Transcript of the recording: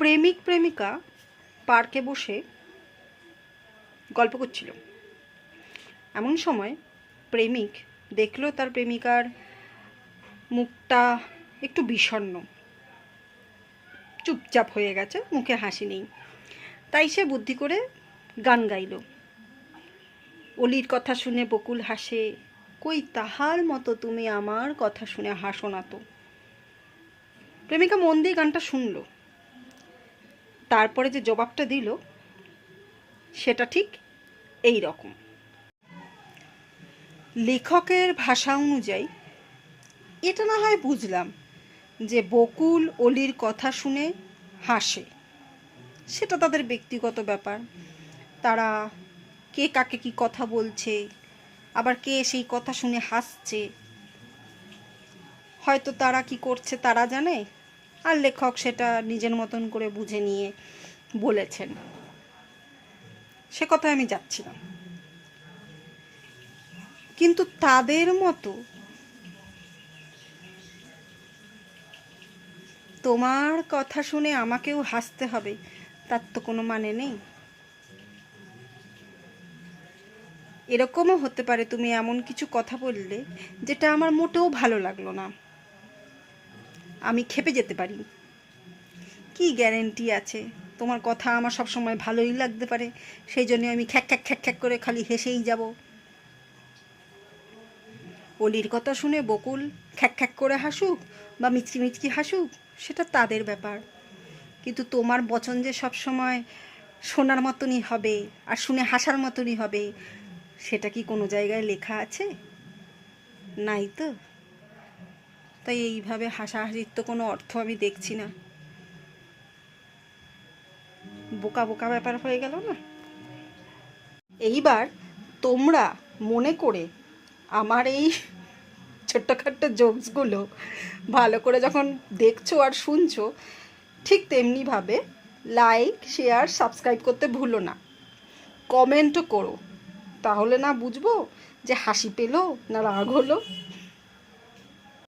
প্রেমিক প্রেমিকা পার্কে বসে গল্প করছিল। এমন সময় প্রেমিক দেখল তার প্রেমিকার মুখটা একটু বিষণ্ণ। চুপচাপ হয়ে গেছে, মুখে হাসি নেই। তাই সে বুদ্ধি করে গান গাইল। অলির কথা শুনে বকুল হাসে, কই তাহার মতো তুমি আমার কথা শুনে হাসো না তো। প্রেমিকা মন দিয়ে গানটা শুনলো। তারপরে যে জবাবটা দিল, সেটা ঠিক এই রকম। লেখকের ভাষা অনুযায়ী, এটা না হয় বুঝলাম যে বকুল অলির কথা শুনে হাসে। সেটা তাদের ব্যক্তিগত ব্যাপার। তারা কে কাকে কি কথা বলছে, আবার কে সেই কথা শুনে হাসছে। হয়তো তারা কি করছে তারা জানে? আর লেখক সেটা নিজের মতন করে বুঝে নিয়ে বলেছেন। সে কথায় আমি যাচ্ছিলাম। কিন্তু তাদের মতো তোমার কথা শুনে আমাকেও হাসতে হবে, তার তো কোনো মানে নেই। এরকমও হতে পারে তুমি এমন কিছু কথা বললে, যেটা আমার মোটেও ভালো লাগল না। আমি খেপে যেতে পারি। কি গ্যারেন্টি আছে? তোমার কথা আমার সব সময় ভালোই লাগতে পারে। সেই জন্য আমি খ্যাক খ্যাক খ্যাক খ্যাক করে খালি হেসেই যাব। অলির কথা শুনে বকুল খ্যাক খ্যাক করে হাসুক বা মিচকি মিচকি হাসুক, সেটা তাদের ব্যাপার। কিন্তু তোমার বচন যে সব সময় শোনার মতনই হবে আর শুনে হাসার মতনই হবে, সেটা কি কোনো জায়গায় লেখা আছে? নাই তো? তাই এইভাবে হাসাহাসির তো কোনো অর্থ আমি দেখছি না। বোকা বোকা ব্যাপার হয়ে গেল না? এইবার তোমরা মনে করে আমার এই ছোট্টখাট্ট জোকসগুলো ভালো করে যখন দেখছ আর শুনছো, ঠিক তেমনিভাবে লাইক শেয়ার সাবস্ক্রাইব করতে ভুলো না। কমেন্টও করো। তাহলে না বুঝব যে হাসি পেল না রাগ হলো।